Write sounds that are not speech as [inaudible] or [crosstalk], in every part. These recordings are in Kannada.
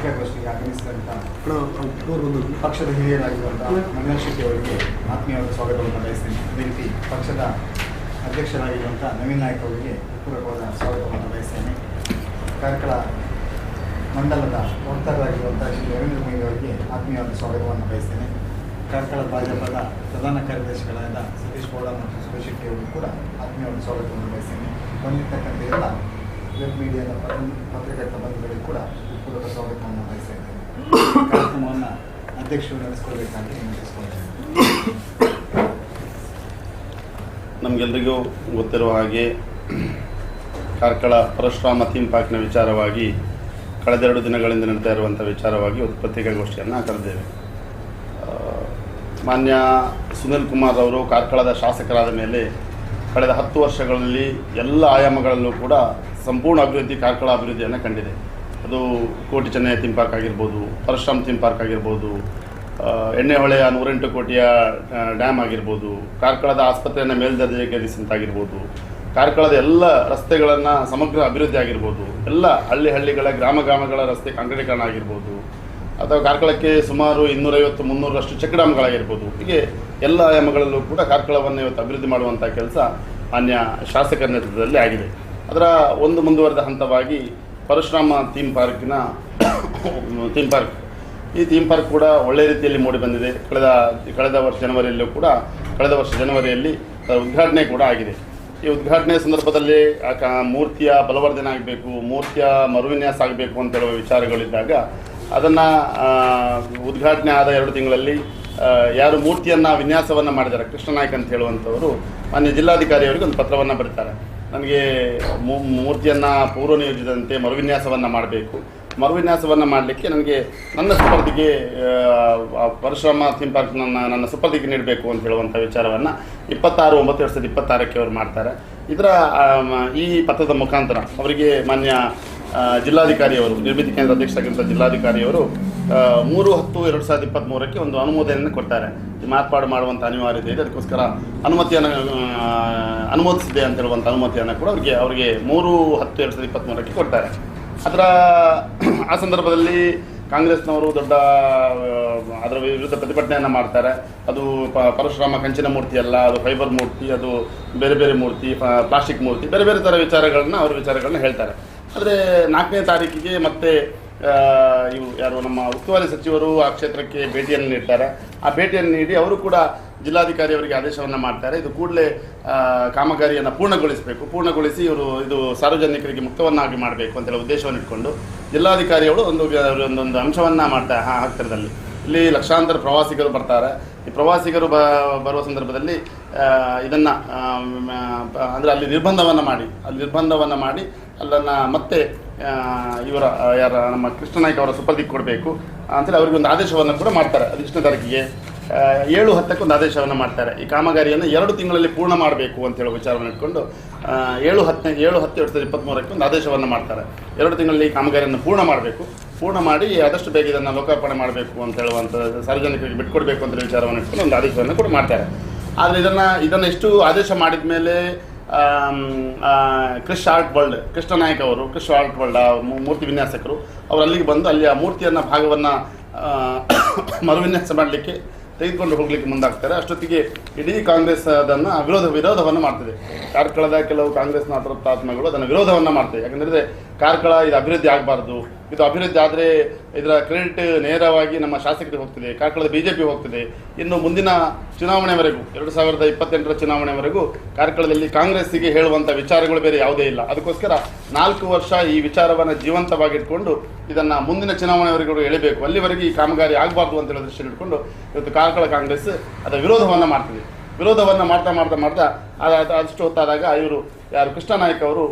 ಪತ್ರಿಕಾಗೋಷ್ಠಿಗೆ ಆಗಮಿಸಿದಂಥ ಪಕ್ಷದ ಹಿರಿಯರಾಗಿರುವಂಥ ಮಂಗಲ್ ಶೆಟ್ಟಿ ಅವರಿಗೆ ಆತ್ಮೀಯವಾದ ಸ್ವಾಗತವನ್ನು ಬಯಸ್ತೇನೆ. ಅದೇ ರೀತಿ ಪಕ್ಷದ ಅಧ್ಯಕ್ಷರಾಗಿರುವಂಥ ನವೀನ್ ನಾಯಕ್ ಅವರಿಗೆ ಪೂರ್ವಕವಾದ ಸ್ವಾಗತವನ್ನು ಬಯಸ್ತೇನೆ. ಕಾರ್ಕಳ ಮಂಡಲದ ವಕ್ತಾರರಾಗಿರುವಂಥ ಶ್ರೀ ರವೀಂದ್ರ ಮೊಯ್ಲಿ ಅವರಿಗೆ ಆತ್ಮೀಯವಾದ ಸ್ವಾಗತವನ್ನು ಬಯಸ್ತೇನೆ. ಕಾರ್ಕಳ ಭಾಜಪದ ಪ್ರಧಾನ ಕಾರ್ಯದರ್ಶಿಗಳಾದ ಸತೀಶ್ ಗೌಡ ಮತ್ತು ಸುರೇಶ್ ಶೆಟ್ಟಿ ಅವರಿಗೂ ಕೂಡ ಆತ್ಮೀಯವಾದ ಸ್ವಾಗತವನ್ನು ಬಯಸ್ತೇನೆ. ಬಂದಿರ್ತಕ್ಕಂಥ ಎಲ್ಲ ವೆಬ್ ಮೀಡಿಯಾದ ಪತ್ರ- ಪತ್ರಕರ್ತ ಬಂಧುಗಳಿಗೂ ಕೂಡ ಪೂರ್ವಕ ಸ್ವಾಗತವನ್ನು ಬಯಸ್ತಾ ಇದ್ದೇನೆ ಕಾರ್ಯಕ್ರಮವನ್ನು ಅಧ್ಯಕ್ಷರು ನಡೆಸ್ಕೊಳ್ಬೇಕಾಗಿ ವಿನಂತಿಸ್ಕೊಳ್ತೇನೆ ನಮಗೆಲ್ಲರಿಗೂ ಗೊತ್ತಿರುವ ಹಾಗೆ ಕಾರ್ಕಳ ಪರಶುರಾಮ ಥೀಮ್ ಪಾರ್ಕ್ನ ವಿಚಾರವಾಗಿ ಕಳೆದೆರಡು ದಿನಗಳಿಂದ ನಡೀತಾ ಇರುವಂಥ ವಿಚಾರವಾಗಿ ಒಂದು ಪತ್ರಿಕಾಗೋಷ್ಠಿಯನ್ನು ಕರೆದೇವೆ. ಮಾನ್ಯ ಸುನಿಲ್ ಕುಮಾರ್ ಅವರು ಕಾರ್ಕಳದ ಶಾಸಕರಾದ ಮೇಲೆ ಕಳೆದ ಹತ್ತು ವರ್ಷಗಳಲ್ಲಿ ಎಲ್ಲ ಆಯಾಮಗಳಲ್ಲೂ ಕೂಡ ಸಂಪೂರ್ಣ ಅಭಿವೃದ್ಧಿ ಕಾರ್ಕಳ ಅಭಿವೃದ್ಧಿಯನ್ನು ಕಂಡಿದೆ. ಅದು ಕೋಟಿ ಚೆನ್ನೈ ಥೀಮ್ ಪಾರ್ಕ್ ಆಗಿರ್ಬೋದು, ಪರಶುರಾಮ್ ಥೀಮ್ ಪಾರ್ಕ್ ಆಗಿರ್ಬೋದು ಎಣ್ಣೆಹೊಳೆಯ ನೂರೆಂಟು ಕೋಟಿಯ ಡ್ಯಾಮ್ ಆಗಿರ್ಬೋದು, ಕಾರ್ಕಳದ ಆಸ್ಪತ್ರೆಯನ್ನು ಮೇಲ್ದರ್ಜೆಗೇರಿಸಿದಂತಾಗಿರ್ಬೋದು ಕಾರ್ಕಳದ ಎಲ್ಲ ರಸ್ತೆಗಳನ್ನು ಸಮಗ್ರ ಅಭಿವೃದ್ಧಿ ಆಗಿರ್ಬೋದು, ಎಲ್ಲ ಹಳ್ಳಿ ಹಳ್ಳಿಗಳ ಗ್ರಾಮ ಗ್ರಾಮಗಳ ರಸ್ತೆ ಕಾಂಕ್ರೀಟೀಕರಣ ಆಗಿರ್ಬೋದು, ಅಥವಾ ಕಾರ್ಕಳಕ್ಕೆ ಸುಮಾರು ಇನ್ನೂರೈವತ್ತು, ಮುನ್ನೂರರಷ್ಟು ಚೆಕ್ ಡ್ಯಾಮ್ಗಳಾಗಿರ್ಬೋದು, ಹೀಗೆ ಎಲ್ಲ ಆಯಾಮಗಳಲ್ಲೂ ಕೂಡ ಕಾರ್ಕಳವನ್ನು ಇವತ್ತು ಅಭಿವೃದ್ಧಿ ಮಾಡುವಂಥ ಕೆಲಸ ಅನ್ಯ ಶಾಸಕರ ನೇತೃತ್ವದಲ್ಲಿ ಆಗಿದೆ. ಅದರ ಒಂದು ಮುಂದುವರೆದ ಹಂತವಾಗಿ ಪರಶುರಾಮ ಥೀಮ್ ಪಾರ್ಕಿನ ಥೀಮ್ ಪಾರ್ಕ್ ಈ ಥೀಮ್ ಪಾರ್ಕ್ ಕೂಡ ಒಳ್ಳೆಯ ರೀತಿಯಲ್ಲಿ ಮೂಡಿ ಬಂದಿದೆ. ಕಳೆದ ಕಳೆದ ವರ್ಷ ಜನವರಿಯಲ್ಲೂ ಕೂಡ, ಕಳೆದ ವರ್ಷ ಜನವರಿಯಲ್ಲಿ ಉದ್ಘಾಟನೆ ಕೂಡ ಆಗಿದೆ. ಈ ಉದ್ಘಾಟನೆ ಸಂದರ್ಭದಲ್ಲಿ ಆ ಮೂರ್ತಿಯ ಬಲವರ್ಧನೆ ಆಗಬೇಕು, ಮೂರ್ತಿಯ ಮರುವಿನ್ಯಾಸ ಆಗಬೇಕು ಅಂತ ಹೇಳುವ ವಿಚಾರಗಳಿದ್ದಾಗ ಅದನ್ನು ಉದ್ಘಾಟನೆ ಆದ ಎರಡು ತಿಂಗಳಲ್ಲಿ ಯಾರು ಮೂರ್ತಿಯನ್ನು ವಿನ್ಯಾಸವನ್ನು ಮಾಡಿದ್ದಾರೆ ಕೃಷ್ಣನಾಯ್ಕ ಅಂತ ಹೇಳುವಂಥವರು, ಮಾನ್ಯ ಜಿಲ್ಲಾಧಿಕಾರಿಯವರಿಗೆ ಒಂದು ಪತ್ರವನ್ನು ಬರೀತಾರೆ. ನನಗೆ ಮೂರ್ತಿಯನ್ನು ಪೂರ್ವ ನಿಯೋಜಿತಂತೆ ಮರುವಿನ್ಯಾಸವನ್ನು ಮಾಡಬೇಕು. ಮರುವಿನ್ಯಾಸವನ್ನು ಮಾಡಲಿಕ್ಕೆ ನನಗೆ ನನ್ನ ಸುಪರ್ದಿಗೆ ಪರಶುರಾಮ ಥೀಮ್ ಪಾರ್ಕ್ ನನ್ನ ನನ್ನ ಸುಪರ್ದಿಗೆ ನೀಡಬೇಕು ಅಂತ ಹೇಳುವಂಥ ವಿಚಾರವನ್ನು ಇಪ್ಪತ್ತಾರು, ಒಂಬತ್ತು ಎರಡು ಸಾವಿರದ ಇಪ್ಪತ್ತಾರಕ್ಕೆ ಅವರು ಮಾಡ್ತಾರೆ. ಇದರ ಈ ಪತ್ರದ ಮುಖಾಂತರ ಅವರಿಗೆ ಮಾನ್ಯ ಜಿಲ್ಲಾಧಿಕಾರಿಯವರು, ನಿರ್ಮಿತಿ ಕೇಂದ್ರ ಅಧ್ಯಕ್ಷರಾಗಿರುವಂಥ ಜಿಲ್ಲಾಧಿಕಾರಿಯವರು ಮೂರು ಹತ್ತು ಎರಡು ಸಾವಿರದ ಇಪ್ಪತ್ತ್ಮೂರಕ್ಕೆ ಒಂದು ಅನುಮೋದನೆಯನ್ನು ಕೊಡ್ತಾರೆ. ಮಾರ್ಪಾಡು ಮಾಡುವಂಥ ಅನಿವಾರ್ಯತೆ ಇದೆ. ಅದಕ್ಕೋಸ್ಕರ ಅನುಮತಿಯನ್ನು ಅನುಮೋದಿಸಿದೆ ಅಂತ ಹೇಳುವಂಥ ಅನುಮತಿಯನ್ನು ಕೂಡ ಅವರಿಗೆ ಅವರಿಗೆ ಮೂರು ಹತ್ತು ಎರಡು ಸಾವಿರದ ಇಪ್ಪತ್ತ್ಮೂರಕ್ಕೆ ಕೊಡ್ತಾರೆ. ಅದರ, ಆ ಸಂದರ್ಭದಲ್ಲಿ ಕಾಂಗ್ರೆಸ್ನವರು ದೊಡ್ಡ ಅದರ ವಿರುದ್ಧ ಪ್ರತಿಭಟನೆಯನ್ನು ಮಾಡ್ತಾರೆ. ಅದು ಪರಶುರಾಮ ಕಂಚಿನ ಮೂರ್ತಿ ಅಲ್ಲ, ಅದು ಫೈಬರ್ ಮೂರ್ತಿ, ಅದು ಬೇರೆ ಬೇರೆ ಮೂರ್ತಿ ಪ್ಲಾಸ್ಟಿಕ್ ಮೂರ್ತಿ, ಬೇರೆ ಬೇರೆ ಥರ ವಿಚಾರಗಳನ್ನ ಅವರ ವಿಚಾರಗಳನ್ನ ಹೇಳ್ತಾರೆ. ಆದರೆ ನಾಲ್ಕನೇ ತಾರೀಕಿಗೆ ಮತ್ತೆ ಇವು ಯಾರು ನಮ್ಮ ಉಸ್ತುವಾರಿ ಸಚಿವರು ಆ ಕ್ಷೇತ್ರಕ್ಕೆ ಭೇಟಿಯನ್ನು ನೀಡ್ತಾರೆ. ಆ ಭೇಟಿಯನ್ನು ನೀಡಿ ಅವರು ಕೂಡ ಜಿಲ್ಲಾಧಿಕಾರಿಯವರಿಗೆ ಆದೇಶವನ್ನು ಮಾಡ್ತಾರೆ. ಇದು ಕೂಡಲೇ ಕಾಮಗಾರಿಯನ್ನು ಪೂರ್ಣಗೊಳಿಸಬೇಕು. ಪೂರ್ಣಗೊಳಿಸಿ ಇವರು ಇದು ಸಾರ್ವಜನಿಕರಿಗೆ ಮುಕ್ತವನ್ನಾಗಿ ಮಾಡಬೇಕು ಅಂತ ಹೇಳಿ ಉದ್ದೇಶವನ್ನು ಇಟ್ಕೊಂಡು ಜಿಲ್ಲಾಧಿಕಾರಿಗಳು ಒಂದು, ಒಂದೊಂದು ಅಂಶವನ್ನು ಮಾಡ್ತಾರೆ ಆ ಹತ್ತಿರದಲ್ಲಿ. ಇಲ್ಲಿ ಲಕ್ಷಾಂತರ ಪ್ರವಾಸಿಗರು ಬರ್ತಾರೆ. ಈ ಪ್ರವಾಸಿಗರು ಬ, ಬರುವ ಸಂದರ್ಭದಲ್ಲಿ ಇದನ್ನು ಅಂದರೆ ಅಲ್ಲಿ ನಿರ್ಬಂಧವನ್ನು ಮಾಡಿ, ಅಲ್ಲಿ ನಿರ್ಬಂಧವನ್ನು ಮಾಡಿ, ಅಲ್ಲನ್ನು ಮತ್ತೆ ಇವರ ಯಾರ, ನಮ್ಮ ಕೃಷ್ಣನಾಯ್ಕ ಅವರ ಸುಪರ್ದಿಗೆ ಕೊಡಬೇಕು ಅಂತೇಳಿ ಅವರಿಗೆ ಒಂದು ಆದೇಶವನ್ನು ಕೂಡ ಮಾಡ್ತಾರೆ. ಹದಿನೆಷ್ಟನೇ ತಾರೀಕಿಗೆ. ಏಳು ಹತ್ತಕ್ಕೆ ಒಂದು ಆದೇಶವನ್ನು ಮಾಡ್ತಾರೆ. ಈ ಕಾಮಗಾರಿಯನ್ನು ಎರಡು ತಿಂಗಳಲ್ಲಿ ಪೂರ್ಣ ಮಾಡಬೇಕು ಅಂತ ಹೇಳೋ ವಿಚಾರವನ್ನು ಇಟ್ಕೊಂಡು ಏಳು ಹತ್ತನೇ, ಏಳು ಹತ್ತು ಎರಡು ಸಾವಿರದ ಇಪ್ಪತ್ತ್ಮೂರಕ್ಕೆ ಒಂದು ಆದೇಶವನ್ನು ಮಾಡ್ತಾರೆ. ಎರಡು ತಿಂಗಳಲ್ಲಿ ಈ ಕಾಮಗಾರಿಯನ್ನು ಪೂರ್ಣ ಮಾಡಬೇಕು. ಪೂರ್ಣ ಮಾಡಿ ಆದಷ್ಟು ಬೇಗ ಇದನ್ನು ಲೋಕಾರ್ಪಣೆ ಮಾಡಬೇಕು ಅಂತ ಹೇಳುವಂಥ ಸಾರ್ವಜನಿಕರಿಗೆ ಬಿಟ್ಕೊಡ್ಬೇಕು ಅಂತ ವಿಚಾರವನ್ನು ಇಟ್ಕೊಂಡು ಒಂದು ಆದೇಶವನ್ನು ಕೂಡ ಮಾಡ್ತಾರೆ. ಆದರೆ ಇದನ್ನು ಇದನ್ನು ಎಷ್ಟು ಆದೇಶ ಮಾಡಿದ ಮೇಲೆ ಕ್ರಿಶ್ ಆರ್ಟ್ ವರ್ಲ್ಡ್ ಕೃಷ್ಣನಾಯಕ್ ಅವರು ಕೃಷ್ ಆರ್ಟ್ ವರ್ಲ್ಡ್ ಮೂರ್ತಿ ವಿನ್ಯಾಸಕರು, ಅವರು ಅಲ್ಲಿಗೆ ಬಂದು ಅಲ್ಲಿ ಆ ಮೂರ್ತಿಯನ್ನು, ಭಾಗವನ್ನು [coughs] ಮರುವಿನ್ಯಾಸ ಮಾಡಲಿಕ್ಕೆ ತೆಗೆದುಕೊಂಡು ಹೋಗ್ಲಿಕ್ಕೆ ಮುಂದಾಗ್ತಾರೆ. ಅಷ್ಟೊತ್ತಿಗೆ ಇಡೀ ಕಾಂಗ್ರೆಸ್ ಅದನ್ನು ವಿರೋಧ, ವಿರೋಧವನ್ನು ಮಾಡ್ತದೆ. ಕಾರ್ಕಳದ ಕೆಲವು ಕಾಂಗ್ರೆಸ್ನ ಆತ್ಮಗಳು ಅದನ್ನು ವಿರೋಧವನ್ನು ಮಾಡ್ತದೆ ಯಾಕಂದರೆ ಕಾರ್ಕಳ ಇದು ಅಭಿವೃದ್ಧಿ ಆಗಬಾರ್ದು. ಇದು ಅಭಿವೃದ್ಧಿ ಆದರೆ ಇದರ ಕ್ರೆಡಿಟ್ ನೇರವಾಗಿ ನಮ್ಮ ಶಾಸಕರಿಗೆ ಹೋಗ್ತದೆ, ಕಾರ್ಕಳದ ಬಿ ಜೆ ಪಿ ಹೋಗ್ತದೆ. ಇನ್ನು ಮುಂದಿನ ಚುನಾವಣೆವರೆಗೂ, ಎರಡು ಸಾವಿರದ ಇಪ್ಪತ್ತೆಂಟರ ಚುನಾವಣೆವರೆಗೂ ಕಾರ್ಕಳದಲ್ಲಿ ಕಾಂಗ್ರೆಸ್ಸಿಗೆ ಹೇಳುವಂಥ ವಿಚಾರಗಳು ಬೇರೆ ಯಾವುದೇ ಇಲ್ಲ. ಅದಕ್ಕೋಸ್ಕರ ನಾಲ್ಕು ವರ್ಷ ಈ ವಿಚಾರವನ್ನು ಜೀವಂತವಾಗಿಟ್ಕೊಂಡು ಇದನ್ನು ಮುಂದಿನ ಚುನಾವಣೆವರೆಗೂ ಎಳಿಬೇಕು. ಅಲ್ಲಿವರೆಗೆ ಈ ಕಾಮಗಾರಿ ಆಗಬಾರ್ದು ಅಂತ ಹೇಳೋ ದೃಷ್ಟಿ ಇಟ್ಕೊಂಡು ಇವತ್ತು ಕಾರ್ಕಳ ಕಾಂಗ್ರೆಸ್ ಅದರ ವಿರೋಧವನ್ನು ಮಾಡ್ತದೆ. ವಿರೋಧವನ್ನು ಮಾಡ್ತಾ ಮಾಡ್ತಾ ಮಾಡ್ತಾ ಅದ- ಅದ- ಅಷ್ಟು ಹೊತ್ತಾದಾಗ ಇವರು ಯಾರು ಕೃಷ್ಣ ನಾಯಕ್ ಅವರು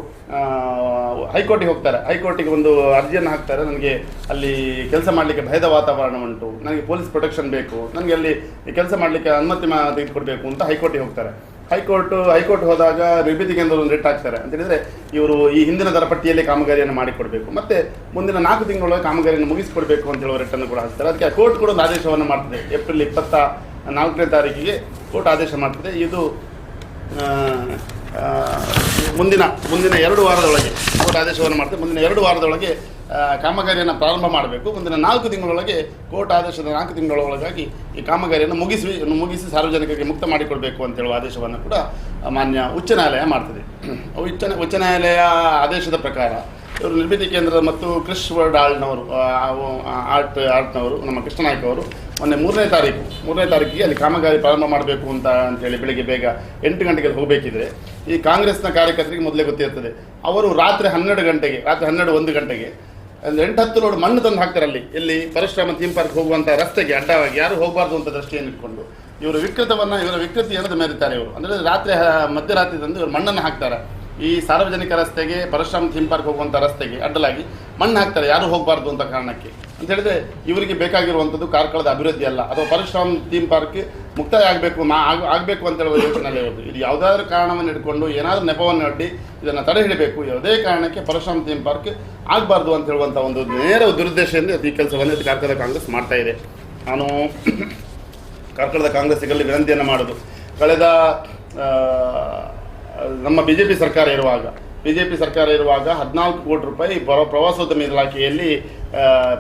ಹೈಕೋರ್ಟಿಗೆ ಹೋಗ್ತಾರೆ. ಹೈಕೋರ್ಟಿಗೆ ಒಂದು ಅರ್ಜಿಯನ್ನು ಹಾಕ್ತಾರೆ. ನನಗೆ ಅಲ್ಲಿ ಕೆಲಸ ಮಾಡಲಿಕ್ಕೆ ಭಯದ ವಾತಾವರಣ ಉಂಟು. ನನಗೆ ಪೊಲೀಸ್ ಪ್ರೊಟೆಕ್ಷನ್ ಬೇಕು. ನನಗೆ ಅಲ್ಲಿ ಕೆಲಸ ಮಾಡಲಿಕ್ಕೆ ಅನುಮತಿ ತೆಗೆದುಕೊಡ್ಬೇಕು ಅಂತ ಹೈಕೋರ್ಟಿಗೆ ಹೋಗ್ತಾರೆ. ಹೈಕೋರ್ಟ್ ಹೈಕೋರ್ಟ್ ಹೋದಾಗ ಕೇಂದ್ರ ಒಂದು ರಿಟ್ ಹಾಕ್ತಾರೆ. ಅಂತ ಹೇಳಿದ್ರೆ ಇವರು ಈ ಹಿಂದಿನ ದರಪಟ್ಟಿಯಲ್ಲಿ ಕಾಮಗಾರಿಯನ್ನು ಮಾಡಿಕೊಡಬೇಕು. ಮತ್ತು ಮುಂದಿನ ನಾಲ್ಕು ತಿಂಗಳೊಳಗೆ ಕಾಮಗಾರಿಯನ್ನು ಮುಗಿಸಿಕೊಡಬೇಕು ಅಂತ ಹೇಳುವ ರಿಟ್ಟನ್ನು ಕೂಡ ಹಾಕ್ತಾರೆ ಅದಕ್ಕೆ ಕೋರ್ಟ್ ಕೂಡ ಒಂದು ಆದೇಶವನ್ನು ಮಾಡ್ತದೆ. ಏಪ್ರಿಲ್ ಇಪ್ಪತ್ತ ನಾಲ್ಕನೇ ತಾರೀಕಿಗೆ ಕೋರ್ಟ್ ಆದೇಶ ಮಾಡ್ತದೆ. ಇದು ಮುಂದಿನ ಮುಂದಿನ ಎರಡು ವಾರದೊಳಗೆ ಕೋರ್ಟ್ ಆದೇಶವನ್ನು ಮಾಡ್ತದೆ. ಮುಂದಿನ ಎರಡು ವಾರದೊಳಗೆ ಕಾಮಗಾರಿಯನ್ನು ಪ್ರಾರಂಭ ಮಾಡಬೇಕು. ಮುಂದಿನ ನಾಲ್ಕು ತಿಂಗಳೊಳಗೆ ಕೋರ್ಟ್ ಆದೇಶದ ನಾಲ್ಕು ತಿಂಗಳೊಳಗಾಗಿ ಈ ಕಾಮಗಾರಿಯನ್ನು ಮುಗಿಸಿ ಮುಗಿಸಿ ಸಾರ್ವಜನಿಕರಿಗೆ ಮುಕ್ತ ಮಾಡಿಕೊಡಬೇಕು ಅಂತ ಹೇಳುವ ಆದೇಶವನ್ನು ಕೂಡ ಮಾನ್ಯ ಉಚ್ಚ ನ್ಯಾಯಾಲಯ ಮಾಡ್ತದೆ. ಉಚ್ಚ ಉಚ್ಚ ನ್ಯಾಯಾಲಯ ಆದೇಶದ ಪ್ರಕಾರ ಇವರು ನಿರ್ಮಿತಿ ಕೇಂದ್ರದ ಮತ್ತು ಕ್ರಿಶ್ ವರ್ಡ್ ಆಳ್ನವರು ಆರ್ಟ್ ಆರ್ಟ್ನವರು ನಮ್ಮ ಕೃಷ್ಣನಾಯ್ಕ ಅವರು ಮೊನ್ನೆ ಮೂರನೇ ತಾರೀಕು, ಮೂರನೇ ತಾರೀಕಿಗೆ ಅಲ್ಲಿ ಕಾಮಗಾರಿ ಪ್ರಾರಂಭ ಮಾಡಬೇಕು ಅಂತ ಅಂತೇಳಿ ಬೆಳಿಗ್ಗೆ ಬೇಗ ಎಂಟು ಗಂಟೆಗೆ ಹೋಗಬೇಕಿದ್ರೆ ಈ ಕಾಂಗ್ರೆಸ್ನ ಕಾರ್ಯಕರ್ತರಿಗೆ ಮೊದಲೇ ಗೊತ್ತಿರ್ತದೆ. ಅವರು ರಾತ್ರಿ ಹನ್ನೆರಡು ಗಂಟೆಗೆ, ರಾತ್ರಿ ಹನ್ನೆರಡು ಒಂದು ಗಂಟೆಗೆ ಅಂದರೆ ಎಂಟು ಹತ್ತು ಲೋಡ್ ಮಣ್ಣು ತಂದು ಹಾಕ್ತಾರೆ ಅಲ್ಲಿ. ಎಲ್ಲಿ ಪರಶುರಾಮ ಥೀಮ್ ಪಾರ್ಕ್ ಹೋಗುವಂಥ ರಸ್ತೆಗೆ ಅಡ್ಡವಾಗಿ ಯಾರು ಹೋಗಬಾರ್ದು ಅಂತ ದೃಷ್ಟಿಯನ್ನು ಇಟ್ಕೊಂಡು ಇವರು ವಿಕೃತವನ್ನು, ಇವರ ವಿಕೃತಿಯನ್ನು ಮೆರೀತಾರೆ ಇವರು. ಅಂದರೆ ರಾತ್ರಿ ಮಧ್ಯರಾತ್ರಿ ತಂದು ಇವರು ಮಣ್ಣನ್ನು ಹಾಕ್ತಾರೆ. ಈ ಸಾರ್ವಜನಿಕ ರಸ್ತೆಗೆ, ಪರಶುರಾಮ ಥೀಮ್ ಪಾರ್ಕ್ ಹೋಗುವಂಥ ರಸ್ತೆಗೆ ಅಡ್ಡಲಾಗಿ ಮಣ್ಣು ಹಾಕ್ತಾರೆ, ಯಾರು ಹೋಗಬಾರ್ದು ಅಂತ ಕಾರಣಕ್ಕೆ. ಅಂತ ಹೇಳಿದ್ರೆ ಇವರಿಗೆ ಬೇಕಾಗಿರುವಂಥದ್ದು ಕಾರ್ಕಳದ ಅಭಿವೃದ್ಧಿ ಅಲ್ಲ. ಅಥವಾ ಪರಶುರಾಮ್ ಥೀಮ್ ಪಾರ್ಕ್ ಮುಕ್ತಾಯ ಆಗಬೇಕು ನಾ ಆಗ ಆಗಬೇಕು ಅಂತ ಹೇಳುವ ಯೋಚನೆ ಇರೋದು ಇದು ಯಾವುದಾದ್ರೂ ಕಾರಣವನ್ನು ಇಟ್ಕೊಂಡು ಏನಾದರೂ ನೆಪವನ್ನು ಅಡ್ಡಿ ಇದನ್ನು ತಡೆ ಹಿಡಬೇಕು, ಯಾವುದೇ ಕಾರಣಕ್ಕೆ ಪರಶುರಾಮ್ ಥೀಮ್ ಪಾರ್ಕ್ ಆಗಬಾರ್ದು ಅಂತ ಹೇಳುವಂಥ ಒಂದು ನೇರ ದುರುದ್ದೇಶದಿಂದ ಈ ಕೆಲಸವನ್ನು ಕಾರ್ಕಳದ ಕಾಂಗ್ರೆಸ್ ಮಾಡ್ತಾ ಇದೆ. ನಾನು [coughs] ಕಾರ್ಕಳದ ಕಾಂಗ್ರೆಸ್ಸಿಗಲ್ಲಿ ವಿನಂತಿಯನ್ನು ಮಾಡೋದು. ಕಳೆದ ನಮ್ಮ ಬಿ ಜೆ ಪಿ ಸರ್ಕಾರ ಇರುವಾಗ ಬಿ ಜೆ ಪಿ ಸರ್ಕಾರ ಇರುವಾಗ ಹದಿನಾಲ್ಕು ಕೋಟಿ ರೂಪಾಯಿ ಪ್ರ ಪ್ರವಾಸೋದ್ಯಮ ಇಲಾಖೆಯಲ್ಲಿ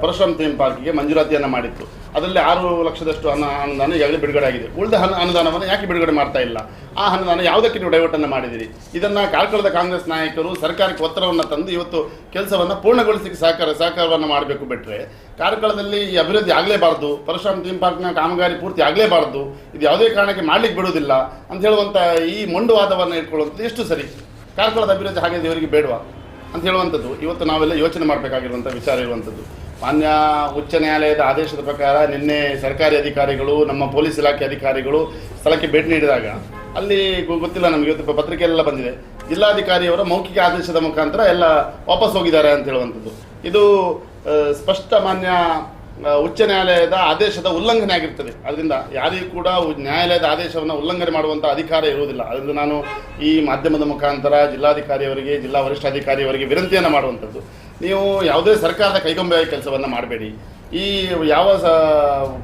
ಪರಶುರಾಮ್ ಥೀಮ್ ಪಾರ್ಕಿಗೆ ಮಂಜೂರಾತಿಯನ್ನು ಮಾಡಿತ್ತು. ಅದರಲ್ಲಿ ಆರು ಲಕ್ಷದಷ್ಟು ಹಣ ಅನುದಾನ ಈಗಾಗಲೇ ಬಿಡುಗಡೆ ಆಗಿದೆ. ಉಳಿದ ಹಣ, ಅನುದಾನವನ್ನು ಯಾಕೆ ಬಿಡುಗಡೆ ಮಾಡ್ತಾ ಇಲ್ಲ? ಆ ಅನುದಾನ ಯಾವುದಕ್ಕೆ ನೀವು ಡೈವರ್ಟನ್ನು ಮಾಡಿದಿರಿ? ಇದನ್ನು ಕಾರ್ಕಳದ ಕಾಂಗ್ರೆಸ್ ನಾಯಕರು ಸರ್ಕಾರಕ್ಕೆ ಒತ್ತಡವನ್ನು ತಂದು ಇವತ್ತು ಕೆಲಸವನ್ನು ಪೂರ್ಣಗೊಳಿಸಲಿಕ್ಕೆ ಸಹಕಾರ, ಸಹಕಾರವನ್ನು ಮಾಡಬೇಕು ಬಿಟ್ಟರೆ ಕಾರ್ಕಳದಲ್ಲಿ ಈ ಅಭಿವೃದ್ಧಿ ಆಗಲೇಬಾರ್ದು, ಪರಶುರಾಮ್ ಥೀಮ್ ಪಾರ್ಕ್ನ ಕಾಮಗಾರಿ ಪೂರ್ತಿ ಆಗಲೇಬಾರ್ದು, ಇದು ಯಾವುದೇ ಕಾರಣಕ್ಕೆ ಮಾಡಲಿಕ್ಕೆ ಬಿಡುವುದಿಲ್ಲ ಅಂತ ಹೇಳುವಂಥ ಈ ಮೊಂಡುವಾದವನ್ನು ಇಟ್ಕೊಳ್ಳುವಂಥದ್ದು ಎಷ್ಟು ಸರಿ? ಕಾರ್ಕಳದ ಅಭಿವೃದ್ಧಿ ಹಾಗೆ ದೇವರಿಗೆ ಬೇಡವಾ ಅಂತ ಹೇಳುವಂಥದ್ದು. ಇವತ್ತು ನಾವೆಲ್ಲ ಯೋಚನೆ ಮಾಡಬೇಕಾಗಿರುವಂಥ ವಿಚಾರ ಇರುವಂಥದ್ದು. ಮಾನ್ಯ ಉಚ್ಚ ನ್ಯಾಯಾಲಯದ ಆದೇಶದ ಪ್ರಕಾರ ನಿನ್ನೆ ಸರ್ಕಾರಿ ಅಧಿಕಾರಿಗಳು, ನಮ್ಮ ಪೊಲೀಸ್ ಇಲಾಖೆ ಅಧಿಕಾರಿಗಳು ಸ್ಥಳಕ್ಕೆ ಭೇಟಿ ನೀಡಿದಾಗ ಅಲ್ಲಿ ಗೊತ್ತಿಲ್ಲ ನಮಗೆ, ಇವತ್ತು ಪತ್ರಿಕೆಯೆಲ್ಲ ಬಂದಿದೆ. ಜಿಲ್ಲಾಧಿಕಾರಿಯವರ ಮೌಖಿಕ ಆದೇಶದ ಮುಖಾಂತರ ಎಲ್ಲ ವಾಪಸ್ ಹೋಗಿದ್ದಾರೆ ಅಂತ ಹೇಳುವಂಥದ್ದು. ಇದು ಸ್ಪಷ್ಟ ಮಾನ್ಯ ಉಚ್ಚ ನ್ಯಾಯಾಲಯದ ಆದೇಶದ ಉಲ್ಲಂಘನೆ ಆಗಿರ್ತದೆ. ಅದರಿಂದ ಯಾರಿಗೂ ಕೂಡ ನ್ಯಾಯಾಲಯದ ಆದೇಶವನ್ನು ಉಲ್ಲಂಘನೆ ಮಾಡುವಂಥ ಅಧಿಕಾರ ಇರುವುದಿಲ್ಲ. ಅದರಿಂದ ನಾನು ಈ ಮಾಧ್ಯಮದ ಮುಖಾಂತರ ಜಿಲ್ಲಾಧಿಕಾರಿಯವರಿಗೆ, ಜಿಲ್ಲಾ ವರಿಷ್ಠಾಧಿಕಾರಿಯವರಿಗೆ ವಿನಂತಿಯನ್ನು ಮಾಡುವಂಥದ್ದು. ನೀವು ಯಾವುದೇ ಸರ್ಕಾರದ ಕೈಗೊಂಬೆ ಕೆಲಸವನ್ನು ಮಾಡಬೇಡಿ. ಈ ಯಾವ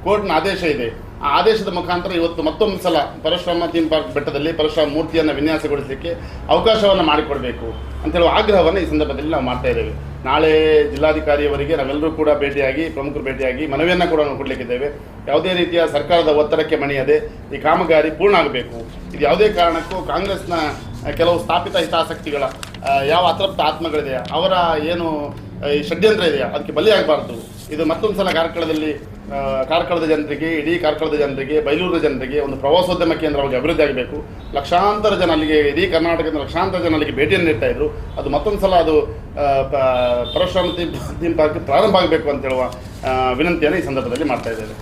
ಕೋರ್ಟ್ನ ಆದೇಶ ಇದೆ ಆದೇಶದ ಮುಖಾಂತರ ಇವತ್ತು ಮತ್ತೊಂದು ಸಲ ಪರಶುರಾಮ ಥೀಮ್ ಪಾರ್ಕ್ ಬೆಟ್ಟದಲ್ಲಿ ಪರಶುರಾಮ ಮೂರ್ತಿಯನ್ನು ವಿನ್ಯಾಸಗೊಳಿಸಲಿಕ್ಕೆ ಅವಕಾಶವನ್ನು ಮಾಡಿಕೊಡಬೇಕು ಅಂತೇಳುವ ಆಗ್ರಹವನ್ನು ಈ ಸಂದರ್ಭದಲ್ಲಿ ನಾವು ಮಾಡ್ತಾ ಇದ್ದೇವೆ. ನಾಳೆ ಜಿಲ್ಲಾಧಿಕಾರಿಯವರಿಗೆ ನಾವೆಲ್ಲರೂ ಕೂಡ ಭೇಟಿಯಾಗಿ, ಪ್ರಮುಖರು ಭೇಟಿಯಾಗಿ ಮನವಿಯನ್ನು ಕೂಡ ನಾವು ಕೊಡಲಿಕ್ಕಿದ್ದೇವೆ. ಯಾವುದೇ ರೀತಿಯ ಸರ್ಕಾರದ ಒತ್ತಡಕ್ಕೆ ಮಣಿಯದೆ ಈ ಕಾಮಗಾರಿ ಪೂರ್ಣ ಆಗಬೇಕು. ಇದು ಯಾವುದೇ ಕಾರಣಕ್ಕೂ ಕಾಂಗ್ರೆಸ್ನ ಕೆಲವು ಸ್ಥಾಪಿತ ಹಿತಾಸಕ್ತಿಗಳ ಯಾವ ಅತೃಪ್ತ ಆತ್ಮಗಳಿದೆಯಾ, ಅವರ ಏನು, ಈ ಷಡ್ಯಂತ್ರ ಇದೆಯಾ, ಅದಕ್ಕೆ ಬಲಿಯಾಗಬಾರ್ದು. ಇದು ಮತ್ತೊಂದು ಸಲ ಕಾರ್ಕಳದಲ್ಲಿ ಕಾರ್ಕಳದ ಜನರಿಗೆ, ಇಡೀ ಕಾರ್ಕಳದ ಜನರಿಗೆ, ಬೈಲೂರಿನ ಜನರಿಗೆ ಒಂದು ಪ್ರವಾಸೋದ್ಯಮ ಕೇಂದ್ರವಾಗಿ ಅಭಿವೃದ್ಧಿ ಆಗಬೇಕು. ಲಕ್ಷಾಂತರ ಜನ ಅಲ್ಲಿಗೆ, ಇಡೀ ಕರ್ನಾಟಕದ ಲಕ್ಷಾಂತರ ಜನ ಅಲ್ಲಿಗೆ ಭೇಟಿಯನ್ನು ನೀಡ್ತಾ ಇದ್ರು. ಅದು ಮತ್ತೊಂದು ಸಲ ಅದು ಪರಶುರಾಮ ಥೀಮ್ ಪ್ರಾರಂಭ ಆಗಬೇಕು ಅಂತ ಹೇಳುವ ವಿನಂತಿಯನ್ನು ಈ ಸಂದರ್ಭದಲ್ಲಿ ಮಾಡ್ತಾ ಇದ್ದೇವೆ